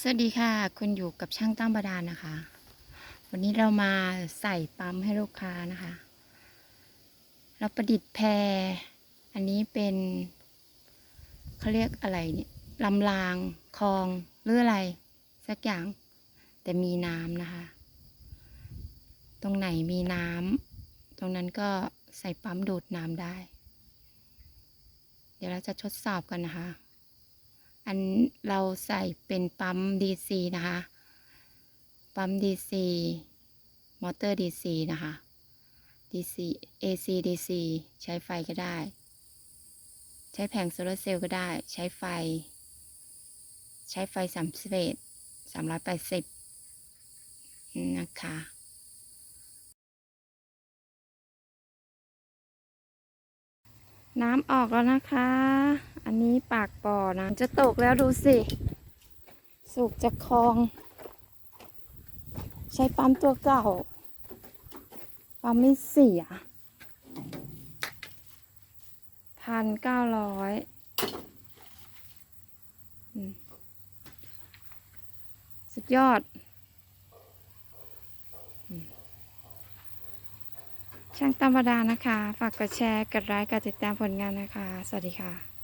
สวัสดีค่ะ คุณอยู่กับช่างตั้มบาดาลนะคะ วันนี้เรามาใส่ปั๊มให้ลูกค้านะคะ เราประดิษฐ์แพร อันนี้เป็นเขาเรียกอะไรเนี่ยลำรางคลองหรืออะไร สักอย่าง แต่มีน้ำนะคะ ตรงไหนมีน้ำตรงนั้นก็ใส่ปั๊มดูดน้ำได้ เดี๋ยวเราจะทดสอบกันนะคะ อันเราใส่เป็นปั๊ม DC นะคะ ปั๊ม DC มอเตอร์ DC นะคะ DC AC DC ใช้ไฟก็ได้ ใช้แผงโซลาร์เซลล์ก็ได้ ใช้ไฟ ใช้ไฟสามสิบเอ็ดสามร้อยแปดสิบนะคะ น้ำออกแล้วนะคะ อันนี้ปากบ่อนะ จะตกแล้วดูสิ สูบจากคลอง ใช้ปั๊มตัวเก่า ปั๊มไม่เสียพันเก้าร้อยสุดยอดอืม ช่างธรรมดานะคะ ฝากกดแชร์ กดไลค์ กดติดตามผลงานนะคะ สวัสดีค่ะ